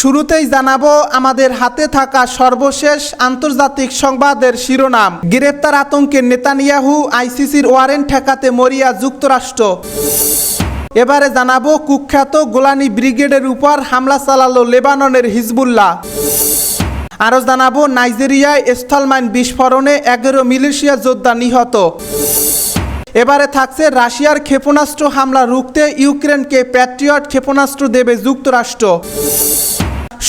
শুরুতেই জানাব, আমাদের হাতে থাকা সর্বশেষ আন্তর্জাতিক সংবাদের শিরোনাম। গ্রেপ্তার আতঙ্কের নেতানিয়াহু আইসিসির ওয়ারেন্ট ঠেকাতে মরিয়া যুক্তরাষ্ট্র। এবারে জানাব, কুখ্যাত গোলানি ব্রিগেডের উপর হামলা চালালো লেবাননের হিজবুল্লাহ। আরও জানাব, নাইজেরিয়ায় স্থলমাইন বিস্ফোরণে এগারো মিলিশিয়া যোদ্ধা নিহত। এবারে থাকছে রাশিয়ার ক্ষেপণাস্ত্র হামলা রুখতে ইউক্রেনকে প্যাট্রিয়ট ক্ষেপণাস্ত্র দেবে যুক্তরাষ্ট্র।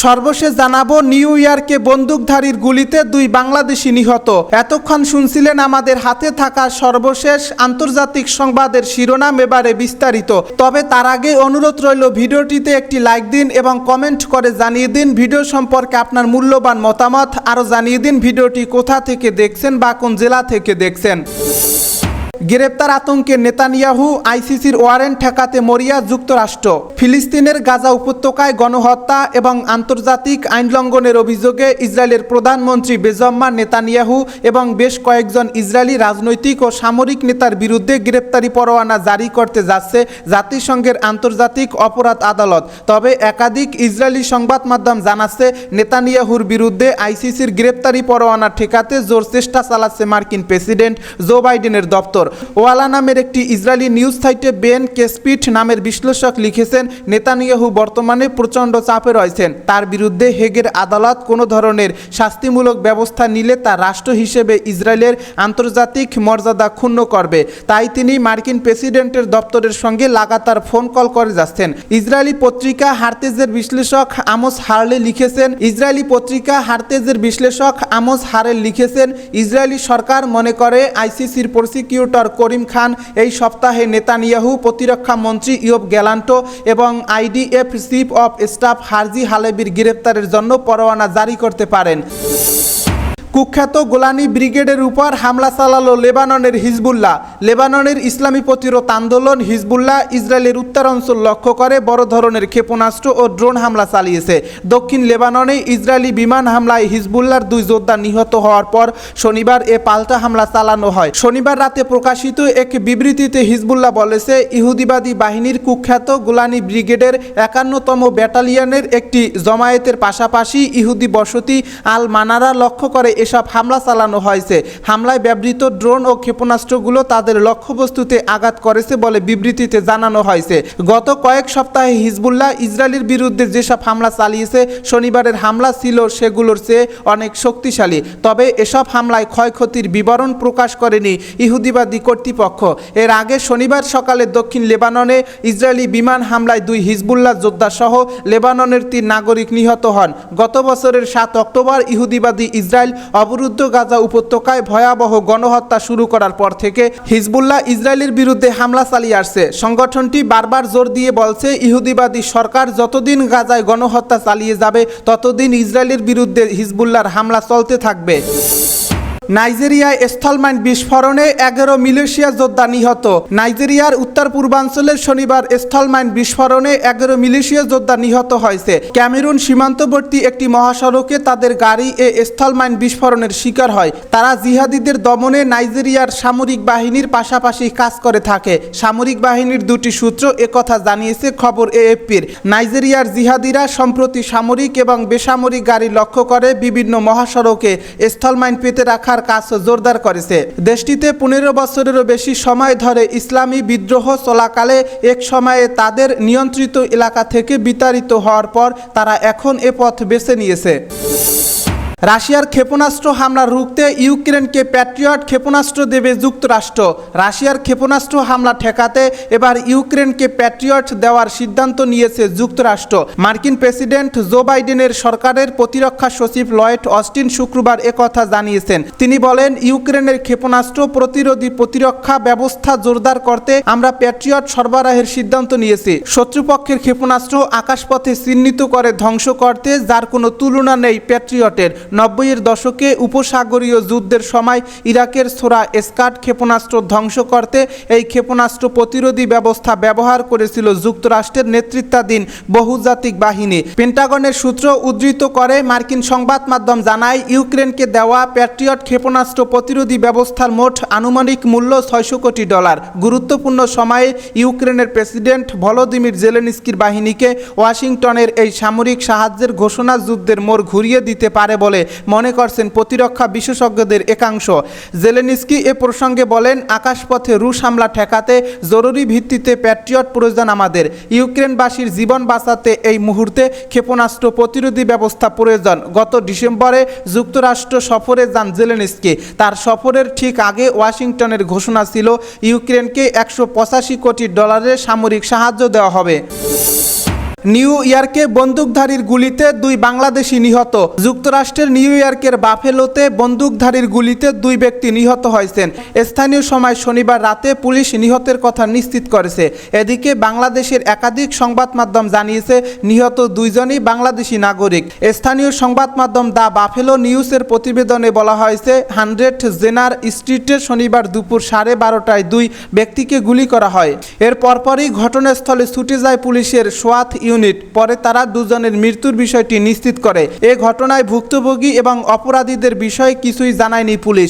সর্বশেষ জানাব, নিউ ইয়র্কে বন্দুকধারীর গুলিতে দুই বাংলাদেশি নিহত। এতক্ষণ শুনছিলেন আমাদের হাতে থাকা সর্বশেষ আন্তর্জাতিক সংবাদের শিরোনাম এবারে বিস্তারিত। তবে তার আগে অনুরোধ রইল, ভিডিওটিতে একটি লাইক দিন এবং কমেন্ট করে জানিয়ে দিন ভিডিও সম্পর্কে আপনার মূল্যবান মতামত। আরও জানিয়ে দিন ভিডিওটি কোথা থেকে দেখছেন বা কোন জেলা থেকে দেখছেন। গ্রেপ্তার আতঙ্কে নেতানিয়াহু আইসিসির ওয়ারেন্ট ঠেকাতে মরিয়া যুক্তরাষ্ট্র। ফিলিস্তিনের গাজা উপত্যকায় গণহত্যা এবং আন্তর্জাতিক আইন লঙ্ঘনের অভিযোগে ইসরায়েলের প্রধানমন্ত্রী বেজম্মা নেতানিয়াহু এবং বেশ কয়েকজন ইসরায়েলি রাজনৈতিক ও সামরিক নেতার বিরুদ্ধে গ্রেপ্তারি পরোয়ানা জারি করতে যাচ্ছে জাতিসংঘের আন্তর্জাতিক অপরাধ আদালত। তবে একাধিক ইসরায়েলি সংবাদ মাধ্যম জানাচ্ছে নেতানিয়াহুর বিরুদ্ধে আইসিসির গ্রেপ্তারি পরোয়ানা ঠেকাতে জোর চেষ্টা চালাচ্ছে মার্কিন প্রেসিডেন্ট জো বাইডেনের দপ্তর। ওয়ালা নামের একটি ইসরায়েলি নিউজ সাইটে বেন কেসপিট নামের বিশ্লেষক লিখেছেন, নেতানিয়াহু বর্তমানে প্রচণ্ড চাপে রয়েছেন। তার বিরুদ্ধে হেগের আদালত কোনো ধরনের শাস্তিমূলক ব্যবস্থা নিলে তা রাষ্ট্র হিসেবে ইসরায়েলের আন্তর্জাতিক মর্যাদা ক্ষুণ্ণ করবে। তাই তিনি মার্কিন প্রেসিডেন্টের দপ্তরের সঙ্গে লাগাতার ফোন কল করে যাচ্ছেন। ইসরায়েলি পত্রিকা হার্তেজের বিশ্লেষক আমোস হার্লে লিখেছেন, ইসরায়েলি পত্রিকা হার্তেজের বিশ্লেষক আমোস হারেল লিখেছেন, ইসরায়েলি সরকার মনে করে আইসিসির প্রসিকিউটর করিম খান, এই সপ্তাহে নেতানিয়াহু প্রতিরক্ষা মন্ত্রী ইয়ব গ্যালান্টো এবং IDF chief of staff Herzi হালেবির গ্রেপ্তারের জন্য পরোয়ানা জারি করতে পারেন। কুখ্যাত গোলানি ব্রিগেডের উপর হামলা চালালো লেবাননের হিজবুল্লাহ। লেবাননের ইসলামী প্রতিরোধ আন্দোলন হিজবুল্লাহ ইসরায়েলের উত্তরাঞ্চল লক্ষ্য করে বড় ধরনের ক্ষেপণাস্ত্র ও ড্রোন হামলা চালিয়েছে। দক্ষিণ লেবাননে ইসরায়েলি বিমান হামলায় হিজবুল্লার দুই যোদ্ধা নিহত হওয়ার পর শনিবার এ পাল্টা হামলা চালানো হয়। শনিবার রাতে প্রকাশিত এক বিবৃতিতে হিজবুল্লাহ বলেছে, ইহুদিবাদী বাহিনীর কুখ্যাত গোলানি ব্রিগেডের একান্নতম ব্যাটালিয়নের একটি জমায়েতের পাশাপাশি ইহুদি বসতি আল মানারা লক্ষ্য করে এসব হামলা চালানো হয়েছে। হামলায় ব্যবহৃত ড্রোন ও ক্ষেপণাস্ত্রগুলো তাদের লক্ষ্যবস্তুতে আঘাত করেছে বলে বিবৃতিতে জানানো হয়েছে। গত কয়েক সপ্তাহে হিজবুল্লাহ ইসরায়েলের বিরুদ্ধে যেসব হামলা চালিয়েছে, শনিবারের হামলা ছিল সেগুলোর চেয়ে অনেক শক্তিশালী। তবে এসব হামলায় ক্ষয়ক্ষতির বিবরণ প্রকাশ করেনি ইহুদিবাদী কর্তৃপক্ষ। এর আগে শনিবার সকালে দক্ষিণ লেবাননে ইসরায়েলি বিমান হামলায় দুই হিজবুল্লাহ যোদ্ধা সহ লেবাননের তিন নাগরিক নিহত হন। গত বছরের সাত অক্টোবর ইহুদিবাদী ইসরায়েল অবরুদ্ধ গাজা উপত্যকায় ভয়াবহ গণহত্যা শুরু করার পর থেকে হিজবুল্লাহ ইসরায়েলের বিরুদ্ধে হামলা চালিয়ে আসছে। সংগঠনটি বারবার জোর দিয়ে বলছে, ইহুদিবাদী সরকার যতদিন গাজায় গণহত্যা চালিয়ে যাবে, ততদিন ইসরায়েলের বিরুদ্ধে হিজবুল্লাহর হামলা চলতে থাকবে। নাইজেরিয়ায় স্থলমাইন বিস্ফোরণে এগারো মিলেশিয়া যোদ্ধা নিহত। নাইজেরিয়ার উত্তর পূর্বাঞ্চলের শনিবার স্থলমাইন বিস্ফোরণে এগারো মিলেশিয়া যোদ্ধা নিহত হয়েছে। ক্যামেরুন সীমান্তবর্তী একটি মহাসড়কে তাদের গাড়ি এ স্থলমাইন বিস্ফোরণের শিকার হয়। তারা জিহাদিদের দমনে নাইজেরিয়ার সামরিক বাহিনীর পাশাপাশি কাজ করে থাকে। সামরিক বাহিনীর দুটি সূত্র একথা জানিয়েছে খবর এএফপির। নাইজেরিয়ার জিহাদিরা সম্প্রতি সামরিক এবং বেসামরিক গাড়ি লক্ষ্য করে বিভিন্ন মহাসড়কে স্থলমাইন পেতে রাখার কাজ জোরদার করেছে। দেশটিতে পনেরো বছরেরও বেশি সময় ধরে ইসলামী বিদ্রোহ চলাকালে এক সময়ে তাদের নিয়ন্ত্রিত এলাকা থেকে বিতাড়িত হওয়ার পর তারা এখন এ পথ বেছে নিয়েছে। রাশিয়ার ক্ষেপণাস্ত্র হামলা রুখতে ইউক্রেনকে প্যাট্রিয়ট ক্ষেপণাস্ত্র দেবে যুক্তরাষ্ট্র। রাশিয়ার ক্ষেপণাস্ত্র হামলা ঠেকাতে এবার ইউক্রেনকে প্যাট্রিয়ট দেওয়ার সিদ্ধান্ত নিয়েছে যুক্তরাষ্ট্র। মার্কিন প্রেসিডেন্ট জো বাইডেনের সরকারের প্রতিরক্ষা সচিব লয়েড অস্টিন শুক্রবার একথা জানিয়েছেন। তিনি বলেন, ইউক্রেনের ক্ষেপণাস্ত্র প্রতিরোধী প্রতিরক্ষা ব্যবস্থা জোরদার করতে আমরা প্যাট্রিয়ট সরবরাহের সিদ্ধান্ত নিয়েছি। শত্রুপক্ষের ক্ষেপণাস্ত্র আকাশপথে চিহ্নিত করে ধ্বংস করতে যার কোনো তুলনা নেই প্যাট্রিয়টের। নব্বইয়ের দশকে উপসাগরীয় যুদ্ধের সময় ইরাকের সোরা স্কাট ক্ষেপণাস্ত্র ধ্বংস করতে এই ক্ষেপণাস্ত্র প্রতিরোধী ব্যবস্থা ব্যবহার করেছিল যুক্তরাষ্ট্রের নেতৃত্বাধীন বহুজাতিক বাহিনী। পেন্টাগনের সূত্র উদ্ধৃত করে মার্কিন সংবাদ মাধ্যম জানায়, ইউক্রেনকে দেওয়া প্যাট্রিয়ট ক্ষেপণাস্ত্র প্রতিরোধী ব্যবস্থার মোট আনুমানিক মূল্য ছয়শো কোটি ডলার। গুরুত্বপূর্ণ সময়ে ইউক্রেনের প্রেসিডেন্ট ভলোদিমির জেলেনস্কির বাহিনীকে ওয়াশিংটনের এই সামরিক সাহায্যের ঘোষণা যুদ্ধের মোড় ঘুরিয়ে দিতে পারে বলে মনে করছেন প্রতিরক্ষা বিশেষজ্ঞদের একাংশ। জেলেনস্কি এ প্রসঙ্গে বলেন, আকাশপথে রুশ হামলা ঠেকাতে জরুরি ভিত্তিতে প্যাট্রিয়ট প্রয়োজন আমাদের। ইউক্রেনবাসীর জীবন বাঁচাতে এই মুহূর্তে ক্ষেপণাস্ত্র প্রতিরোধী ব্যবস্থা প্রয়োজন। গত ডিসেম্বরে যুক্তরাষ্ট্র সফরে যান জেলেনস্কি। তার সফরের ঠিক আগে ওয়াশিংটনের ঘোষণা ছিল, ইউক্রেনকে একশো পঁচাশি কোটি ডলারের সামরিক সাহায্য দেওয়া হবে। নিউ ইয়র্কে বন্দুকধারীর গুলিতে দুই বাংলাদেশি নিহত। যুক্তরাষ্ট্রের নিউ ইয়র্কের বাফেলোতে বন্দুকধারীর গুলিতে দুই ব্যক্তি নিহত হয়েছেন। স্থানীয় সময় শনিবার রাতে পুলিশ নিহতের কথা নিশ্চিত করেছে। এদিকে বাংলাদেশের একাধিক সংবাদ মাধ্যম জানিয়েছে, নিহত দুইজনই বাংলাদেশি নাগরিক। স্থানীয় সংবাদ মাধ্যম দ্য বাফেলো নিউজের প্রতিবেদনে বলা হয়েছে, হান্ড্রেড জেনার স্ট্রিটে শনিবার দুপুর সাড়ে বারোটায় দুই ব্যক্তিকে গুলি করা হয়। এর পরপরই ঘটনাস্থলে ছুটে যায় পুলিশের সোয়াত ইউনিট। পরে তারা দুজনের মৃত্যুর বিষয়টি নিশ্চিত করে। এ ঘটনায় ভুক্তভোগী এবং অপরাধীদের বিষয়ে কিছুই জানায়নি পুলিশ।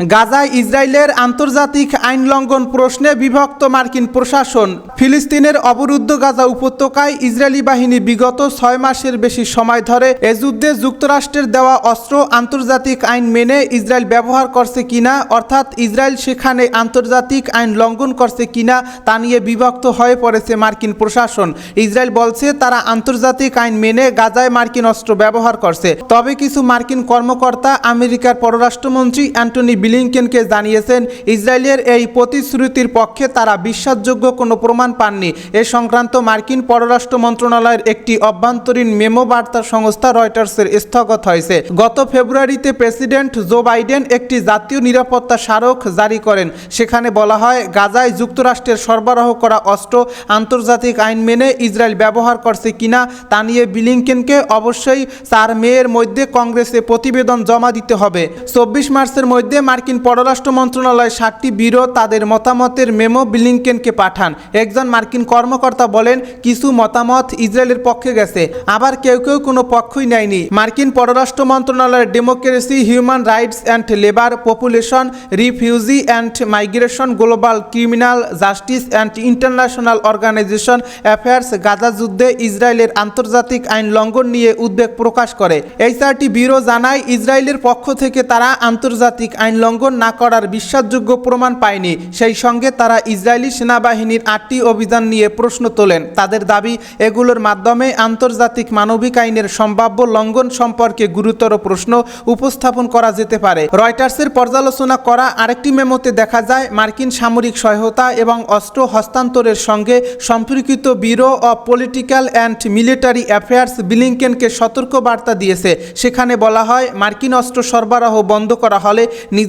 গাজায় ইসরায়েলের আন্তর্জাতিক আইন লঙ্ঘন প্রশ্নে বিভক্ত মার্কিন প্রশাসন। ফিলিস্তিনের অবরুদ্ধ গাজা উপত্যকায় ইসরায়েলি বাহিনী বিগত ছয় মাসের বেশি সময় ধরে এ যুদ্ধে যুক্তরাষ্ট্রের দেওয়া অস্ত্র আন্তর্জাতিক আইন মেনে ইসরায়েল ব্যবহার করছে কিনা, অর্থাৎ ইসরায়েল সেখানে আন্তর্জাতিক আইন লঙ্ঘন করছে কিনা তা নিয়ে বিভক্ত হয়ে পড়েছে মার্কিন প্রশাসন। ইসরায়েল বলছে, তারা আন্তর্জাতিক আইন মেনে গাজায় মার্কিন অস্ত্র ব্যবহার করছে। তবে কিছু মার্কিন কর্মকর্তা, আমেরিকার পররাষ্ট্রমন্ত্রী অ্যান্টনি ব্লিংকেনকে জানিয়েছেন, ইসরায়েলের এই প্রতিশ্রুতির পক্ষে তারা বিশ্বাসযোগ্য কোনো প্রমাণ পাননি। এ সংক্রান্ত মার্কিন পররাষ্ট্র মন্ত্রণালয়ের একটি অভ্যন্তরীণ মেমো বার্তা সংস্থা রয়টার্সের স্থগত হয়েছে। গত ফেব্রুয়ারিতে প্রেসিডেন্ট জো বাইডেন একটি জাতীয় নিরাপত্তা স্মারক জারি করেন। সেখানে বলা হয়, গাজায় যুক্তরাষ্ট্রের সরবরাহ করা অস্ত্র আন্তর্জাতিক আইন মেনে ইসরায়েল ব্যবহার করছে কিনা তা নিয়ে ব্লিংকেনকে অবশ্যই চার মেয়ের মধ্যে কংগ্রেসে প্রতিবেদন জমা দিতে হবে। চব্বিশ মার্চের মধ্যে মার্কিন পররাষ্ট্র মন্ত্রণালয় সাতটি ব্যুরো তাদের মতামতের মেমো ব্লিংকেনকে পাঠান। একজন মার্কিন কর্মকর্তা বলেন, কিছু মতামত ইসরায়েলের পক্ষে গেছে, আবার কেউ কেউ কোনো পক্ষই নেয়নি। মার্কিন পররাষ্ট্র মন্ত্রণালয়ের democracy, human rights and labour population, refugee and migration, global criminal justice and international organization affairs, Gaza যুদ্ধে ইসরায়েলের আন্তর্জাতিক আইন লঙ্ঘন নিয়ে উদ্বেগ প্রকাশ করে। এই চারটি জানায়, ইসরায়েলের পক্ষ থেকে তারা আন্তর্জাতিক আইন লঙ্ঘন না করার বিশ্বাসযোগ্য প্রমাণ পায়নি। সেই সঙ্গে তারা ইসরায়েলি সেনাবাহিনীর আটটি অভিযান নিয়ে প্রশ্ন তোলেন। তাদের দাবি, এগুলোর মাধ্যমে আন্তর্জাতিক মানবিক আইনের সম্ভাব্য লঙ্ঘন সম্পর্কে গুরুতর প্রশ্ন উপস্থাপন করা যেতে পারে। রয়টার্সের পর্যালোচনা করা আরেকটি মেমোতে দেখা যায়, মার্কিন সামরিক সহায়তা এবং অস্ত্র হস্তান্তরের সঙ্গে সম্পর্কিত bureau of political and military affairs বিলিংকেনকে সতর্ক বার্তা দিয়েছে। সেখানে বলা হয়, মার্কিন অস্ত্র সরবরাহ বন্ধ করা হলে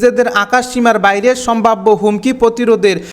নিজেদের আকাশ সীমার বাইরে সম্ভাব্য হুমকি প্রতিরোধের